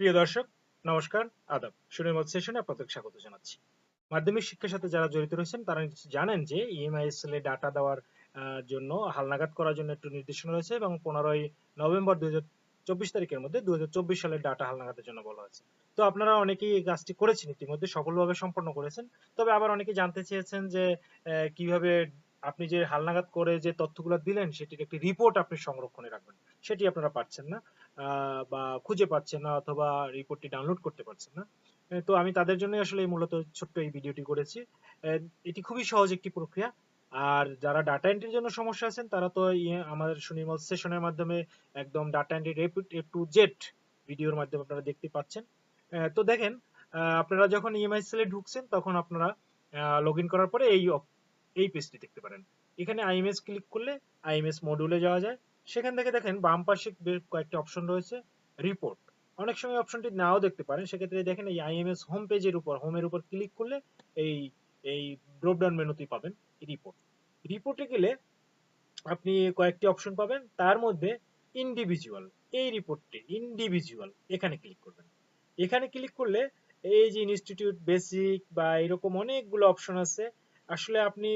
প্রিয় দর্শক, নমস্কার, আদাব। সুনির্মত সেশনে আপনাদের স্বাগত জানাচ্ছি। মাধ্যমিক শিক্ষার সাথে যারা জড়িত রয়েছেন, তারা জানেন যে ইএমআইএসএল এ ডাটা দেওয়ার জন্য, হালনাগাদ করার জন্য একটু নির্দেশনা রয়েছে এবং পনেরোই নভেম্বর দুই চব্বিশ তারিখের মধ্যে দুই সালের ডাটা হালনাগাদের জন্য বলা হয়েছে। তো আপনারা অনেকেই এই কাজটি করেছেন, ইতিমধ্যে সফলভাবে সম্পন্ন করেছেন। তবে আবার অনেকে জানতে চেয়েছেন যে কীভাবে আপনি যে হালনাগাদ করে যে তথ্যগুলো দিলেন, সেটির একটি রিপোর্ট আপনি সংরক্ষণে রাখবেন, সেটি আপনারা পাচ্ছেন না। বা খুঁজে পাচ্ছে না অথবা রিপোর্টটি ডাউনলোড করতে পারছেন না। তো আমি তাদের জন্য আসলে মূলত ছোট্ট এই ভিডিওটি করেছি। এটি খুবই সহজ একটি প্রক্রিয়া। আর যারা ডাটা এন্ট্রির জন্য সমস্যা আছেন, তারা তো আমাদের সুনির্মল সেশনের মাধ্যমে একদম data entry A to Z ভিডিওর মাধ্যমে আপনারা দেখতে পাচ্ছেন। তো দেখেন আপনারা যখন ইএমআই সেলে ঢুকছেন, তখন আপনারা লগ করার পরে এই এই পেজটি দেখতে পারেন। এখানে আইএমএস ক্লিক করলে আইএমএস মডিউলে যাওয়া যায়। সেখান থেকে দেখেন বাম পাশে বেশ কয়েকটি অপশন রয়েছে রিপোর্ট অনেক সময় অপশনটি নাও দেখতে পারেন, সেক্ষেত্রে দেখেন এই আইএমএস হোম পেজের উপর হোমের উপর ক্লিক করলে এই এই ড্রপ ডাউন মেনুতে পাবেন রিপোর্ট রিপোর্টে গেলে আপনি কয়েকটি অপশন পাবেন, তার মধ্যে ইন্ডিভিজুয়াল এই রিপোর্টটি ইন্ডিভিজুয়াল এখানে ক্লিক করবেন। এখানে ক্লিক করলে এই যে ইনস্টিটিউট বেসিক বা এরকম অনেকগুলো অপশন আছে, আসলে আপনি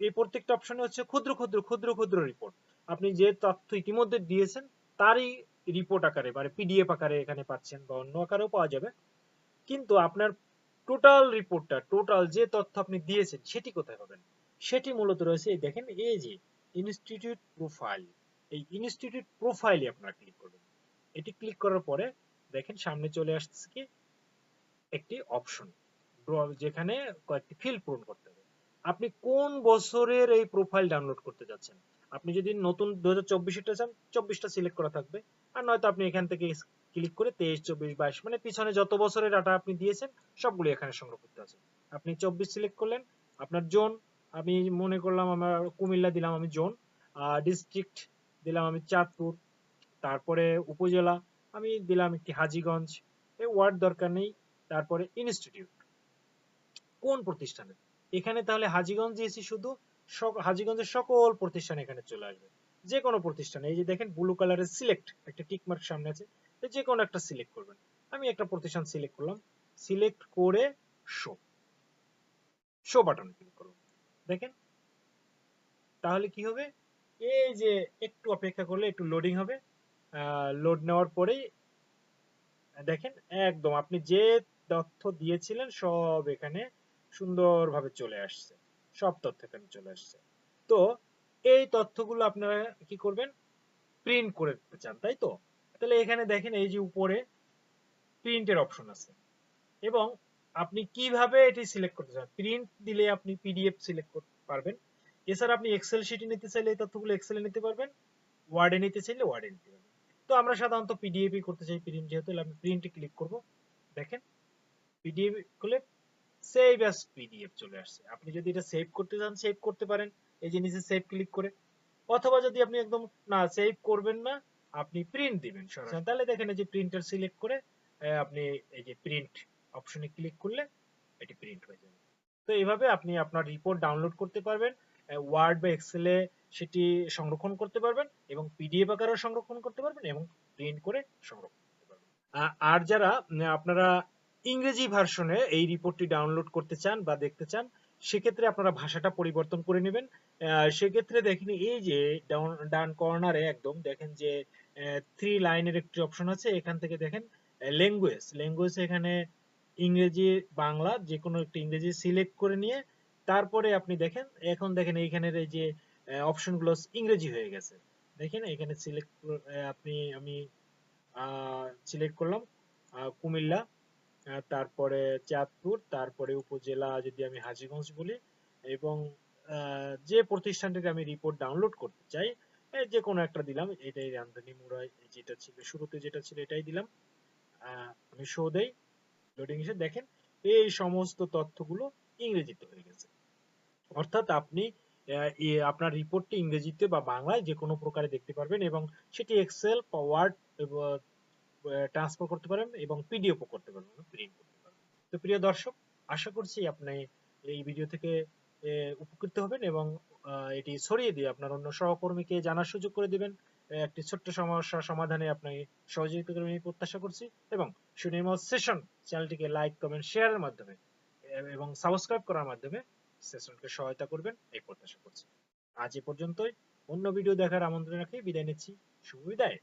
এই প্রত্যেকটা অপশনে হচ্ছে ক্ষুদ্র ক্ষুদ্র ক্ষুদ্র ক্ষুদ্র রিপোর্ট আপনি যে তথ্য ইতিমধ্যে দিয়েছেন, তারই রিপোর্ট আকারে মানে পিডিএফ আকারে এখানে পাচ্ছেন বা অন্য আকারেও পাওয়া যাবে। কিন্তু আপনার টোটাল রিপোর্টটা টোটাল যে তথ্য আপনি দিয়েছেন, সেটি কোথায় পাবেন? সেটি মূলত রয়েছে, এই দেখেন, এই যে ইনস্টিটিউট প্রোফাইল এই ইনস্টিটিউট প্রোফাইলে আপনারা ক্লিক করবেন। এটি ক্লিক করার পরে দেখেন, সামনে চলে আসছে কি? একটি অপশন যেখানে কয়েকটি ফিল্ড পূরণ করতে হবে। আপনি কোন বছরের এই প্রোফাইল ডাউনলোড করতে যাচ্ছেন? আপনি যদি নতুন দু হাজার চব্বিশটা চান, চব্বিশটা সিলেক্ট করা থাকবে। আর নয়তো আপনি এখান থেকে ক্লিক করে তেইশ, চব্বিশ, বাইশ মানে পিছনে যত বছরের ডাটা আপনি দিয়েছেন, সবগুলো এখানে সংগ্রহ করতে আছে। আপনি চব্বিশ সিলেক্ট করলেন, আপনার জোন, আমি মনে করলাম আমার কুমিল্লা দিলাম আমি জোন ডিস্ট্রিক্ট দিলাম আমি চাঁদপুর, তারপরে উপজেলা আমি দিলাম একটি হাজিগঞ্জ এই ওয়ার্ড দরকার নেই, তারপরে ইনস্টিটিউট কোন প্রতিষ্ঠানে? এখানে তাহলে হাজিগঞ্জ দিয়েছি শুধু হাজীগঞ্জের সকল প্রতিষ্ঠান এখানে চলে আসবে। যে কোনো প্রতিষ্ঠানে। এই যে দেখেন ব্লু কালারের সিলেক্ট একটা টিক মার্ক সামনে আছে। যে কোনো একটা সিলেক্ট করবেন। আমি একটা প্রতিষ্ঠান সিলেক্ট করলাম। সিলেক্ট করে শো শো বাটন ক্লিক করব দেখেন। তাহলে কি হবে? এই যে একটু অপেক্ষা করলে একটু লোডিং হবে। লোড নেওয়ার পরেই দেখেন, একদম আপনি যে তথ্য দিয়েছিলেন সব এখানে সুন্দরভাবে চলে আসছে। সব তথ্য এখানে চলে আসছে। তো এই তথ্যগুলো আপনারা কি করবেন? প্রিন্ট করে চান, তাই তো? তাহলে এখানে দেখেন এই যে উপরে প্রিন্টের অপশন আছে। এবং আপনি কীভাবে এটি সিলেক্ট করতে চান? প্রিন্ট দিলে আপনি পিডিএফ সিলেক্ট করতে পারবেন। এছাড়া আপনি এক্সেল শিটে নিতে চাইলে এই তথ্যগুলো এক্সেলে নিতে পারবেন। ওয়ার্ডে নিতে চাইলে ওয়ার্ডে নিতে পারবেন। তো আমরা সাধারণত পিডিএফ করতে চাই। প্রিন্ট যেহেতু আমি প্রিন্টে ক্লিক করব। দেখেন পিডিএফ খুলে সেভ অ্যাজ পিডিএফ চলে আসছে। আপনি যদি এটা সেভ করতে চান সেভ করতে পারেন। এই যে নিচে সেভ ক্লিক করে। অথবা যদি আপনি একদম না সেভ করবেন না আপনি প্রিন্ট দিবেন সরাসরি। তাহলে দেখেন এই যে প্রিন্টার সিলেক্ট করে আপনি এই যে প্রিন্ট অপশনে ক্লিক করলে এটি প্রিন্ট হয়ে যাবে। তো এইভাবে আপনি আপনার রিপোর্ট ডাউনলোড করতে পারবেন ওয়ার্ড বা এক্সেলে সেটি সংরক্ষণ করতে পারবেন এবং পিডিএফ আকারেও সংরক্ষণ করতে পারবেন এবং প্রিন্ট করে সংরক্ষণ করতে পারবেন। আর যারা আপনারা ইংরেজি ভার্সনে এই রিপোর্টটি ডাউনলোড করতে চান বা দেখতে চান, সেক্ষেত্রে আপনারা ভাষাটা পরিবর্তন করে নেবেন। সেক্ষেত্রে দেখেন এই যে ডান কর্নারে একদম দেখেন যে থ্রি লাইনের একটি অপশন আছে, এখান থেকে দেখেন ল্যাঙ্গুয়েজ ল্যাঙ্গুয়েজ এখানে ইংরেজি, বাংলা যে কোনো একটি ইংরেজি সিলেক্ট করে নিয়ে তারপরে আপনি দেখেন, এখন দেখেন এইখানের এই যে অপশনগুলো ইংরেজি হয়ে গেছে। দেখেন এখানে সিলেক্ট আপনি, আমি সিলেক্ট করলাম কুমিল্লা। তারপরে চাঁদপুর, তারপরে উপজেলা যদি আমি হাজীগঞ্জ বলি, এবং যে প্রতিষ্ঠানটিকে আমি রিপোর্ট ডাউনলোড করতে চাই যে কোনো একটা দিলাম, এটাই রামধানী মুরাই যেটা ছিল, শুরুতে যেটা ছিল এটাই দিলাম। আমি শো দেই লোডিং এসে দেখেন, এই সমস্ত তথ্যগুলো ইংরেজিতে হয়ে গেছে। অর্থাৎ আপনি আপনার রিপোর্টটি ইংরেজিতে বা বাংলায় যে কোনো প্রকারে দেখতে পারবেন এবং সেটি এক্সেল ওয়ার্ড ট্রান্সফার করতে পারেন এবং পিডিএফও করতে পারবেন প্রিন্ট করতে পারবেন তো প্রিয় দর্শক, আশা করছি আপনি এই ভিডিও থেকে উপকৃত হবেন এবং এটি ছড়িয়ে দিয়ে আপনার অন্য সহকর্মীকে জানার সুযোগ করে দিবেন। একটি ছোট্ট সমস্যা সমাধানে আপনাকে সহযোগিতা করবেন প্রত্যাশা করছি এবং সুনির্মল সেশন চ্যানেলটিকে লাইক কমেন্ট শেয়ারের মাধ্যমে এবং সাবস্ক্রাইব করার মাধ্যমে সেশনকে সহায়তা করবেন এই প্রত্যাশা করছি। আজ এ পর্যন্তই। অন্য ভিডিও দেখার আমন্ত্রণ রাখি। বিদায় নিচ্ছি। শুভ বিদায়।